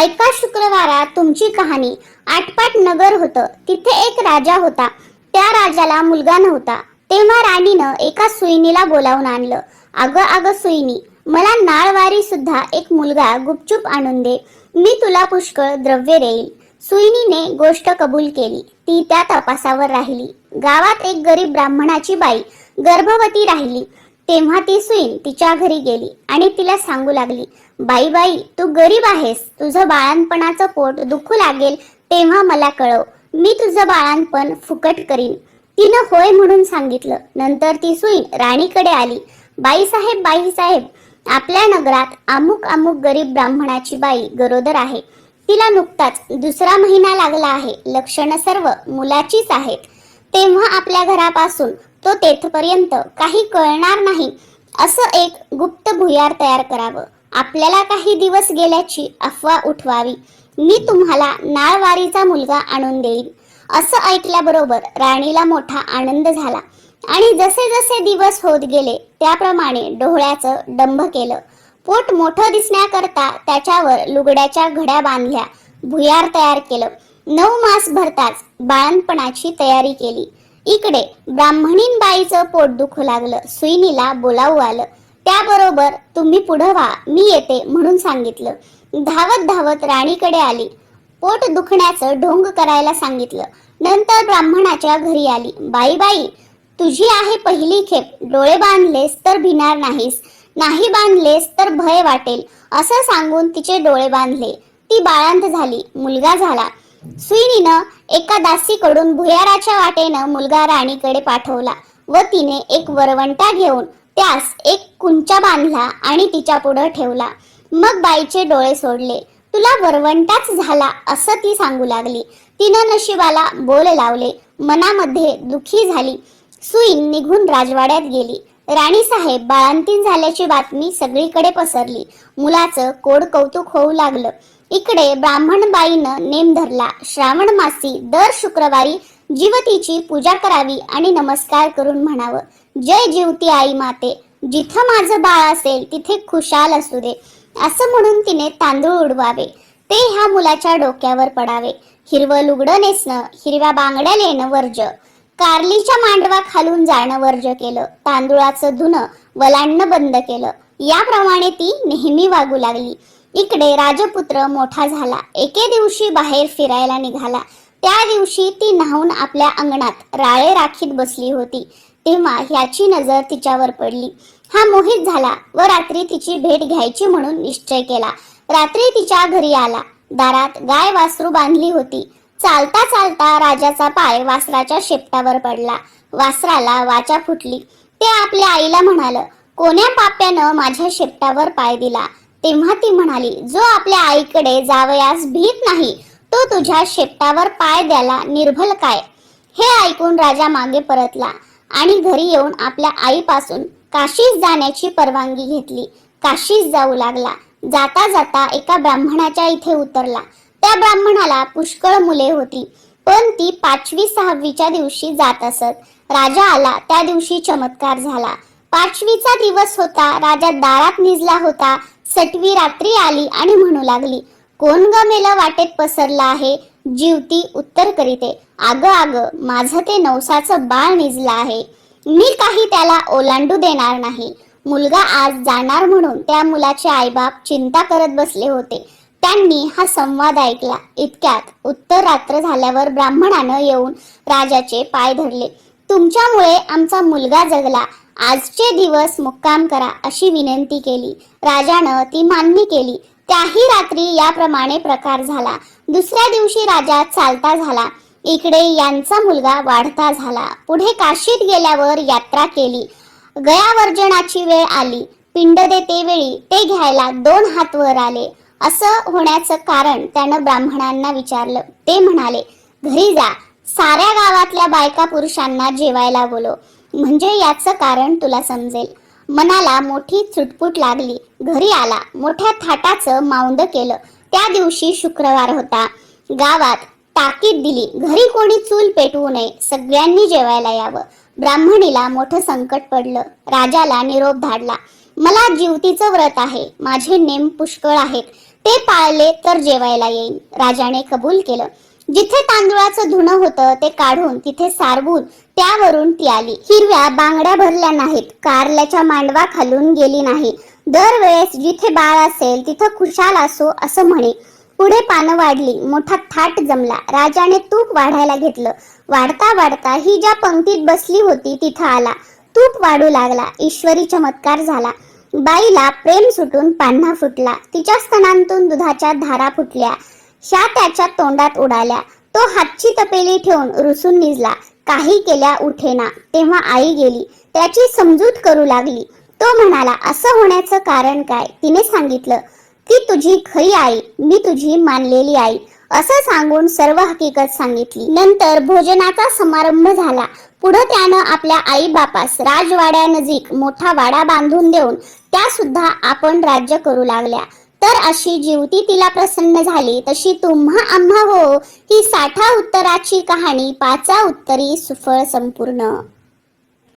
ऐका शुक्रवारात तुमची कहाणी. आटपाट नगर होतं. तिथे एक राजा होता. त्या राजाला मुलगा नव्हता. तेव्हा राणीनं एका सुईणीला बोलावून आणलं. अगं अगं सुईणी मला नाळवारी सुद्धा एक मुलगा गुपचूप आणून दे. मी तुला पुष्कळ द्रव्य देईल. सुईणीने गोष्ट कबूल केली. ती त्या तपासावर राहिली. गावात एक गरीब ब्राह्मणाची बाई गर्भवती राहिली. तेव्हा ती सुईन तिच्या घरी गेली आणि तिला सांगू लागली बाई बाई तू गरीब आहेस तुझं बाळणपणाचं पोट दुखू लागेल तेव्हा मला कळव मी तुझं बाळणपण फुकट करीन. तिनं होय म्हणून सांगितलं. नंतर ती सुईन राणीकडे आली. बाईसाहेब बाईसाहेब आपल्या नगरात अमुक अमुक गरीब ब्राह्मणाची बाई गरोदर आहे. तिला नुकताच दुसरा महिना लागला आहे. लक्षणं सर्व मुलाचीच आहेत. तेव्हा आपल्या घरापासून तो तेथपर्यंत काही कळणार नाही. असं एक गुप्त भुयार तयार करावं. आपल्याला काही दिवस गेल्याची अफवा उठवावी. मी तुम्हाला नाळवारीचा मुलगा आणून देईन. असं ऐकल्याबरोबर राणीला मोठा आनंद झाला. आणि जसे जसे दिवस होत गेले त्याप्रमाणे डोहळ्याचं डंभ केलं. पोट मोठं दिसण्याकरता त्याच्यावर लुगड्याच्या घड्या बांधल्या. भुयार तयार केलं. नऊ मास भरताच बाळणपणाची तयारी केली. इकडे ब्राह्मणीन बाईचं पोट दुखू लागलं. सुईनीला बोलावू आलं. त्याबरोबर तुम्ही पुढं व्हा मी येते म्हणून सांगितलं. धावत धावत राणीकडे आली. पोट दुखण्याचं ढोंग करायला सांगितलं. नंतर ब्राह्मणाच्या घरी आली. बाई बाई तुझी आहे पहिली खेप. डोळे बांधलेस तर भिणार नाहीस. नाही बांधलेस तर भय वाटेल. असं सांगून तिचे डोळे बांधले. ती बाळांत झाली. मुलगा झाला. सुईणीनं एका दासीकडून भुयाराच्या वाटेनं मुलगा राणीकडे पाठवला व तिने एक वरवंटा घेऊन त्यास एक कुंचा बांधला आणि तिच्या पुढं ठेवला. मग बाईचे डोळे सोडले. तुला वरवंटाच झाला असं ती सांगू लागली तिनं नशिबाला बोल लावले. मनामध्ये दुखी झाली. सुईन निघून राजवाड्यात गेली. राणी साहेब बाळांतीन झाल्याची बातमी सगळीकडे पसरली. मुलाचं कोड कौतुक होऊ लागलं. इकडे ब्राह्मण बाईनं नेम धरला. श्रावण मासी दर शुक्रवारी जीवतीची पूजा करावी आणि नमस्कार करून म्हणावं. जय जीवती आई माते जिथं माझं बाळ असेल तिथे खुशाल असू दे. असं म्हणून तिने तांदूळ उडवावे. ते ह्या मुलाच्या डोक्यावर पडावे. हिरवं लुगडं नेसणं हिरव्या बांगड्या लेणं वर्ज कारलीच्या मांडवा खालून जाणं वर्ज केलं. तांदुळाचं धुणं वलांडणं बंद केलं. याप्रमाणे ती नेहमी वागू लागली. इकडे राजपुत्र मोठा झाला. एके दिवशी बाहेर फिरायला निघाला. त्या दिवशी ती न्हावून आपल्या अंगणात राळे राखीत बसली होती. तेव्हा ह्याची नजर तिच्यावर पडली. हा मोहित झाला व रात्री तिची भेट घ्यायची म्हणून निश्चय केला. रात्री तिच्या घरी आला. दारात गाय वासरू बांधली होती. चालता चालता राजाचा पाय वासराच्या शेपटावर पडला. वासराला वाचा फुटली. ते आपल्या आईला म्हणाल कोण्या पाप्यानं माझ्या शेपटावर पाय दिला? तेव्हा ती म्हणाली जो आपल्या आईकडे जावयास भीत नाही तो तुझ्या शेपटावर पाय द्याला निर्भल काय? हे ऐकून राजा मागे परतला आणि घरी येऊन आपल्या आईपासून काशीस जाण्याची परवानगी घेतली. काशीस जाऊ लागला. जाता जाता एका ब्राह्मणाच्या इथे उतरला. त्या ब्राह्मणाला पुष्कळ मुले होती पण ती पाचवी सहावीच्या दिवशी जात असत. राजा आला त्या दिवशी चमत्कार झाला. पाचवीचा दिवस होता. राजा दारात निजला होता. सटवी रात्री आली आणि म्हणू लागली कोण ग मेला वाटेत पसरला आहे? जीवती उत्तर करीते आग आग माझं ते नवसाचं बाळ निजलं आहे. मी काही त्याला ओलांडू देणार नाही. मुलगा आज जाणार म्हणून त्या मुलाचे आईबाप चिंता करत बसले होते. त्यांनी हा संवाद ऐकला. इतक्यात उत्तर रात्र झाल्यावर ब्राह्मणानं येऊन राजाचे पाय धरले. तुमच्यामुळे आमचा मुलगा जगला. आजचे दिवस मुक्काम करा अशी विनंती केली. राजानं ती मान्य केली. त्याही रात्री याप्रमाणे प्रकार झाला. दुसऱ्या दिवशी राजा चालता झाला. इकडे यांचा मुलगा वाढता झाला. पुढे काशीत गेल्यावर यात्रा केली. गयावर्जनाची वेळ आली. पिंड देते वेळी ते घ्यायला दोन हात वर आले. असं होण्याचं कारण त्यानं ब्राह्मणांना विचारलं. ते म्हणाले घरी जा. साऱ्या गावातल्या बायका पुरुषांना जेवायला बोलो म्हणजे याचं कारण तुला समजेल. मनाला मोठी चुटपुट लागली. घरी आला. मोठ्या थाटाचं माऊंद केलं. त्या दिवशी शुक्रवार होता. गावात ताकीद दिली. घरी कोणी चूल पेटवू नये. सगळ्यांनी जेवायला यावं. ब्राह्मणीला मोठं संकट पडलं. राजाला निरोप धाडला. मला जीवतीचं व्रत आहे. माझे नेम पुष्कळ आहेत. ते पाळले तर जेवायला येईल राजाने कबूल केलं. जिथे तांदुळाचं धुणं होतं ते काढून तिथे सारवून त्यावरून ती आली. हिरव्या बांगड्या भरल्या नाहीत. कारल्याच्या मांडवा खालून गेली नाही. दरवेळेस जिथे बाळ असेल तिथं खुशाल असो असं म्हणे. पुढे पानं वाढली. मोठा थाट जमला. राजाने तूप वाढायला घेतलं. वाढता वाढता ही ज्या पंक्तीत बसली होती तिथं आला. तूप वाढू लागला. ईश्वरी चमत्कार झाला. बाईला प्रेम सुटून पान्हा फुटला. तिच्या स्तनांतून दुधाच्या धारा फुटल्या. शा त्याच्या तोंडात उडाल्या. तो हातची तपेली ठेवून रुसून निजला. काही केल्या उठेना. तेव्हा आई गेली. त्याची समजूत करू लागली. तो म्हणाला असं होण्याचं कारण काय? तिने सांगितलं ती तुझी खरी आई मी तुझी मानलेली आई. असं सांगून सर्व हकीकत सांगितली. नंतर भोजनाचा समारंभ झाला. पुढे त्यानं आपल्या आई बापास राजवाड्यानजीक मोठा वाडा बांधून देऊन त्या सुद्धा आपण राज्य करू लागल्या. तर अशी जीवती तिला प्रसन्न झाली. तशी तुम्हा आम्हा हो ही साठा उत्तराची कहाणी पाचा उत्तरी सुफळ संपूर्ण.